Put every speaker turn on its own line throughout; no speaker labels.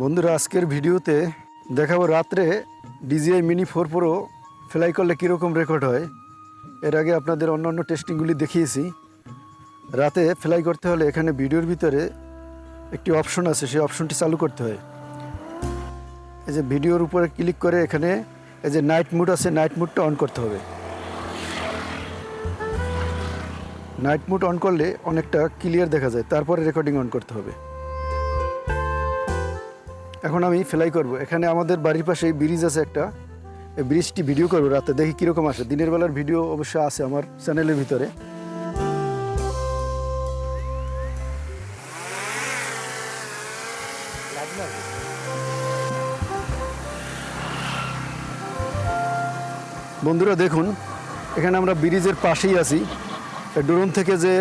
বন্ধুরা, আজকের ভিডিওতে দেখাবো রাত্রে DJI mini four pro fly করলে কীরকম রেকর্ড হয়। এর আগে আপনাদের অন্য অন্য টেস্টিংগুলি দেখিয়েছি। রাতে ফ্লাই করতে হলে এখানে ভিডিওর ভিতরে একটি অপশন আছে, সেই অপশনটি চালু করতে হয়। এই যে ভিডিওর উপরে ক্লিক করে এখানে এই যে নাইট মুড আছে নাইট মুডটা অন করতে হবে। নাইট মুড অন করলে অনেকটা ক্লিয়ার দেখা যায়, তারপরে রেকর্ডিং অন করতে হবে। এখন আমি ফ্লাই করব। এখানে আমাদের বাড়ির পাশে ব্রিজ আছে একটা। এই ব্রিজটি ভিডিও করব রাতে, দেখি কীরকম আসে। দিনের বেলার ভিডিও অবশ্য আছে আমার চ্যানেলের ভিতরে। বন্ধুরা দেখুন, এখানে আমরা ব্রিজের পাশেই আছি। ড্রোন থেকে যে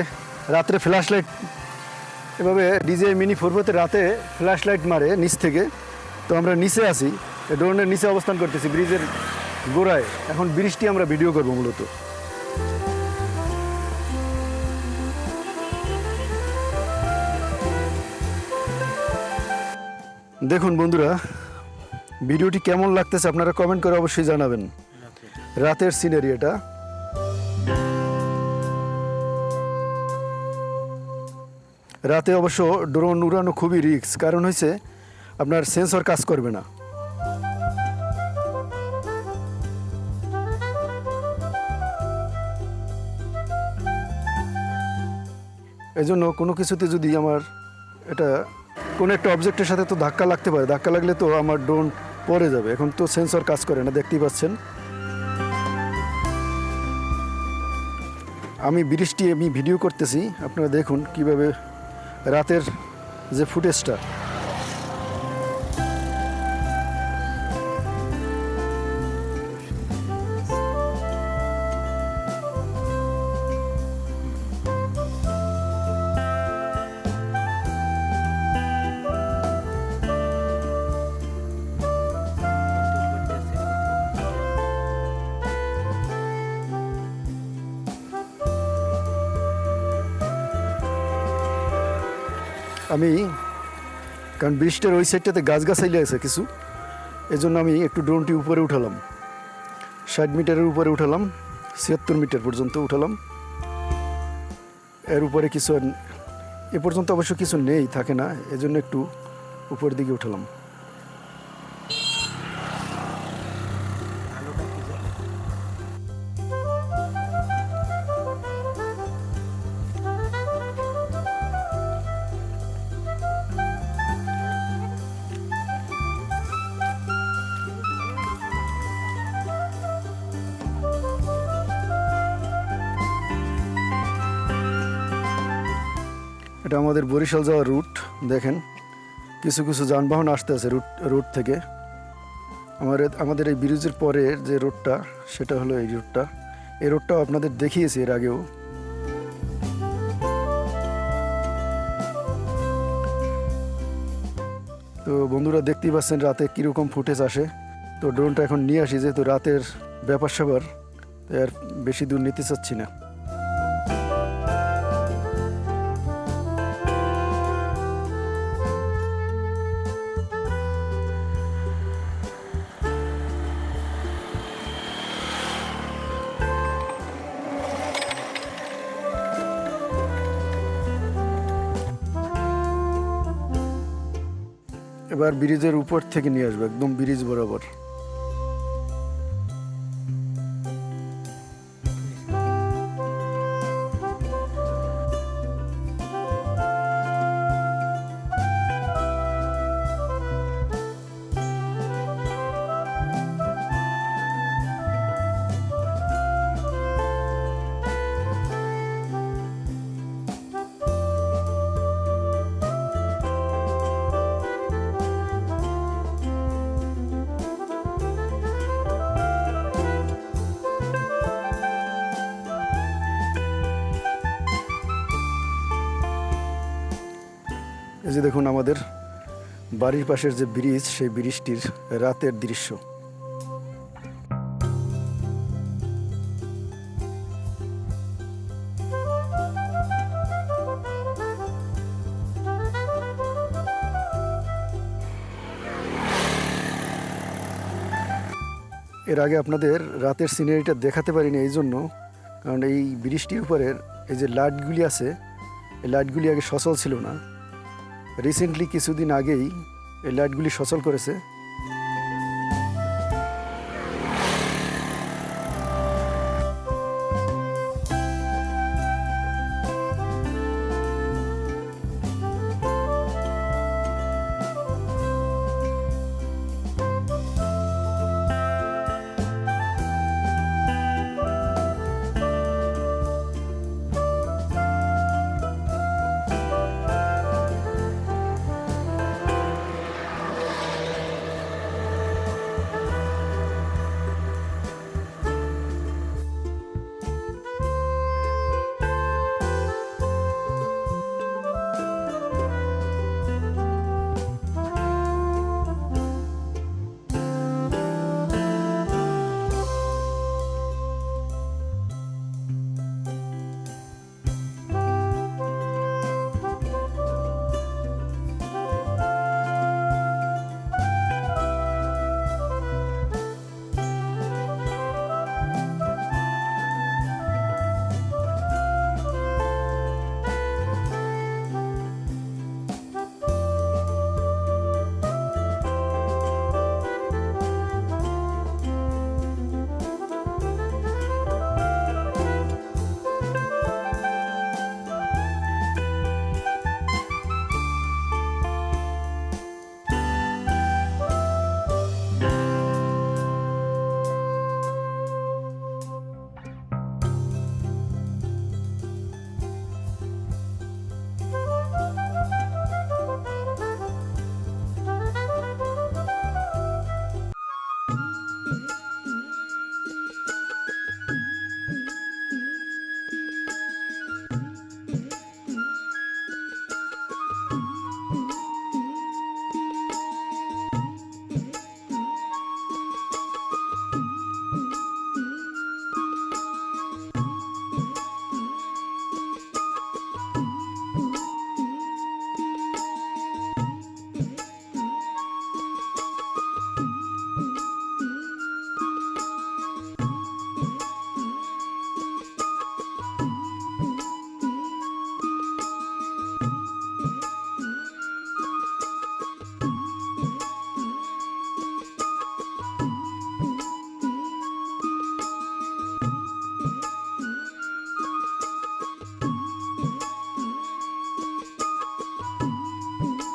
রাত্রে ফ্ল্যাশ লাইট এভাবে ডিজে মিনি ফোরবোতে রাতে ফ্ল্যাশ লাইট মারে নিচ থেকে। তো আমরা নিচে আছি। ড্রোনের নিচে অবস্থান করতেছি ব্রিজের গোড়ায়। এখন ব্রিজটি আমরা ভিডিও করব মূলত। দেখুন বন্ধুরা, ভিডিওটি কেমন লাগতেছে আপনারা কমেন্ট করে অবশ্যই জানাবেন। রাতের সিনারি এটা। রাতে অবশ্য ড্রোন উড়ানো খুবই রিস্ক, কারণ হয়েছে আপনার সেন্সর কাজ করবে না। এই জন্য কোনো কিছুতে যদি আমার এটা, কোনো একটা অবজেক্টের সাথে তো ধাক্কা লাগতে পারে, ধাক্কা লাগলে তো আমার ড্রোন পড়ে যাবে। এখন তো সেন্সর কাজ করে না, দেখতেই পাচ্ছেন। আমি বৃষ্টি আমি ভিডিও করতেছি, আপনারা দেখুন কীভাবে রাতের যে ফুটেজটা আমি, কারণ বৃষ্টির ওই সাইডটাতে গাছ গাছাইলে আছে কিছু এই জন্য আমি একটু ড্রোনটি উপরে উঠালাম। ষাট মিটারের উপরে উঠালাম, ছিয়াত্তর মিটার পর্যন্ত উঠালাম। এর উপরে কিছু এ পর্যন্ত অবশ্য কিছু নেই, থাকে না, এজন্য একটু উপরের দিকে উঠালাম। এটা আমাদের বরিশাল যাওয়ার রুট দেখেন। কিছু কিছু যানবাহন আসতে আছে রুট রুট থেকে। আমার আমাদের এই ব্রিজের পরের যে রোডটা সেটা হলো এই রোডটা এই রোডটাও আপনাদের দেখিয়েছি এর আগেও। তো বন্ধুরা, দেখতেই পাচ্ছেন রাতে কীরকম ফুটেজ আসে। তো ড্রোনটা এখন নিয়ে আসি, যেহেতু রাতের ব্যাপার স্যাপার আর বেশি দূর নিতে চাচ্ছি না। এবার ব্রিজের উপর থেকে নিয়ে আসব একদম ব্রিজ বরাবর। যে দেখুন আমাদের বাড়ির পাশের যে ব্রিজ, সেই ব্রিজটির রাতের দৃশ্য। এর আগে আপনাদের রাতের সিনারিটা দেখাতে পারিনি এই জন্য, কারণ এই বৃষ্টির উপরের এই যে লাইটগুলি আছে, এই লাইটগুলি আগে সচল ছিল না। রিসেন্টলি কিছুদিন আগেই এই লাইটগুলি সচল করেছে।